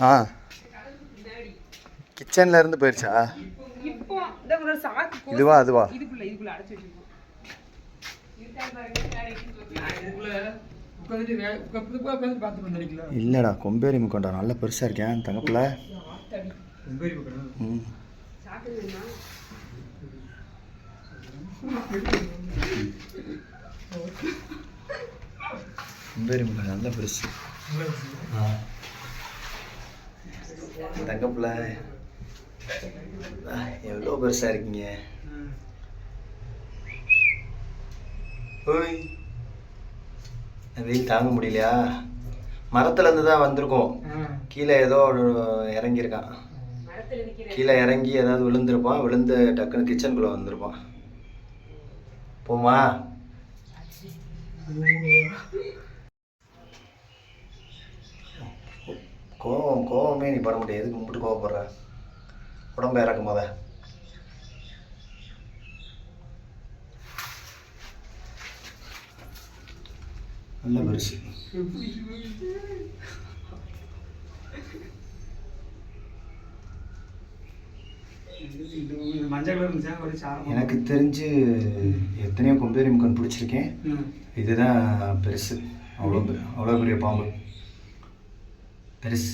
ஆ. கிச்சன்ல இருந்து போயிடுச்சா இதுவா அதுவா? இல்லடா கொம்பேரி முக்கோண்டா நல்லா பெருசா இருக்கேன் தங்கப்பில. கொம்பேரி முக்கோண்டா நல்லா பெருசு. ஆ. தங்கப்பில். எவ்வளோ பெருசா இருக்கீங்க? ஓய். வெயில் தாங்க முடியலையா? மரத்துலேருந்து தான் வந்திருக்கோம். கீழே ஏதோ இறங்கியிருக்கான். கீழே இறங்கி ஏதாவது விழுந்திருப்பான். விழுந்து டக்குன்னு கிச்சனுக்குள்ளே வந்திருப்பான். போமா கோவம் கோவமே நீ பட முடியாது எதுக்கு முட்டு கோவப்படுற? உடம்ப இறக்கும் போத. நல்ல பெருசு. எனக்கு தெரிஞ்சு எத்தனையோ கொம்பேரி முக்கன் பிடிச்சிருக்கேன். இதுதான் பெருசு. அவ்வளோ அவ்வளோ பெரிய பாம்பு. பெருசு.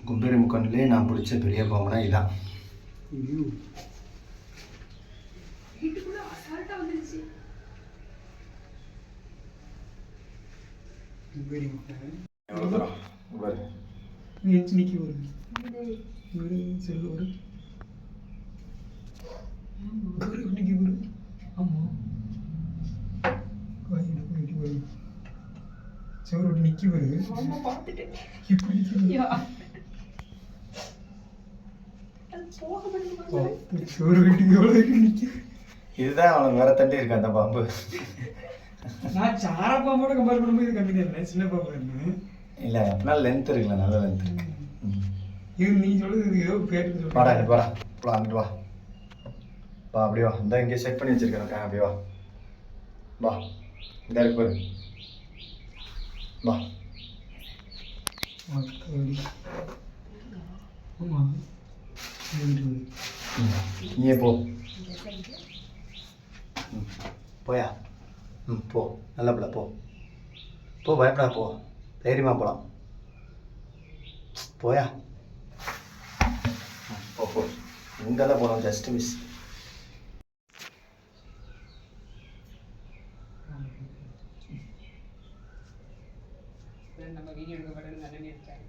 கும்பேரி முக்கன்லேயே நான் பிடிச்ச பெரிய பாம்புனா இதான். எவ்வளோ தூரம்? பாரு நீ எந்திரிச்சு நிக்கி வரும் ஒரு செல்லு ஒரு சோறு விட்டு நிக்கி வருது அம்மா பார்த்துட்டேன் இப்படி எவ்வளோ நிக்கி இதுதான் அவனுக்கு வேற தண்டி இருக்கு அந்த பாம்பு. நான் சார பாம்போட கம்பேர் பண்ணும்போது இது கம்மி தான் சின்ன பாம்பு என்ன இல்லை அப்படின்னா லென்த் இருக்குல்ல நல்ல லென்த் இருக்கு ம். இது நீ சொல்றது இது ஏதோ பேட்டு வாடா வாடா. போலாம் அங்கிட்டு வா. வா அப்படியே வா. இந்த இங்கே செட் பண்ணி வச்சிருக்கேன் அப்படியே வா. வா. இந்த இருக்கு பாரு. வா. ஆமா நீயே போ போயா. ம் போ. நல்ல பிள்ளை போ. போ பயப்படா போ. தைரியமாக போகலாம் போயா. ம், போ போ. இங்கெல்லாம் போகலாம் ஜஸ்ட் மிஸ் நம்ம வீடியோ எடுக்கப்படணும்னு நினைச்சேன்